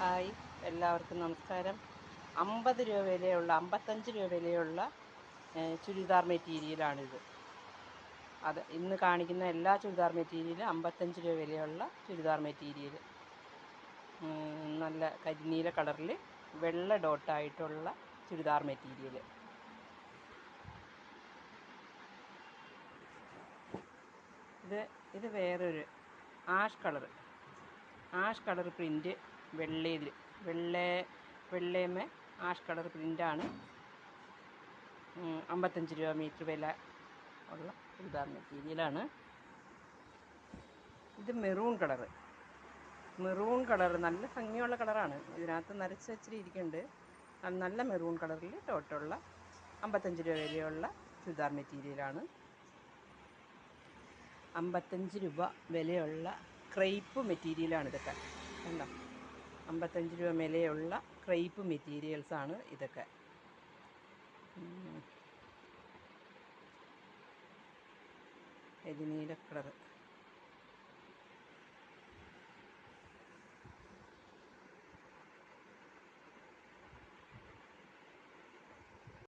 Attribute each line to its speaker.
Speaker 1: Hi എല്ലാവർക്കും നമസ്കാരം. അമ്പത് രൂപ വിലയുള്ള അമ്പത്തഞ്ച് രൂപ വിലയുള്ള ചുരിദാർ മെറ്റീരിയലാണിത്. അത് ഇന്ന് കാണിക്കുന്ന എല്ലാ ചുരിദാർ മെറ്റീരിയലും അമ്പത്തഞ്ച് രൂപ വിലയുള്ള ചുരിദാർ മെറ്റീരിയൽ. നല്ല കരിനീല കളറിൽ വെള്ള ഡോട്ടായിട്ടുള്ള ചുരിദാർ മെറ്റീരിയൽ. ഇത് ഇത് വേറൊരു ash colour ash colour print വെള്ളയിൽ. വെള്ള വെള്ളയമേ ആഷ് കളർ പ്രിന്റാണ് അമ്പത്തഞ്ച് രൂപ മീറ്റർ വില ഉള്ള ചുരിദാർ മെറ്റീരിയലാണ്. ഇത് മെറൂൺ കളറ്. മെറൂൺ കളർ നല്ല ഭംഗിയുള്ള കളറാണ്. ഇതിനകത്ത് നരച്ച് വെച്ചിട്ട് ഇരിക്കുന്നുണ്ട്. നല്ല മെറൂൺ കളറിൽ ടോട്ടുള്ള അമ്പത്തഞ്ച് രൂപ വിലയുള്ള ചുരിദാർ മെറ്റീരിയലാണ്. അമ്പത്തഞ്ച് രൂപ വിലയുള്ള ക്രൈപ്പ് മെറ്റീരിയലാണ് ഇതൊക്കെ. കണ്ടോ? അമ്പത്തഞ്ച് രൂപ വിലയുള്ള ക്രൈപ്പ് മെറ്റീരിയൽസാണ് ഇതൊക്കെ. കരിനീല കളർ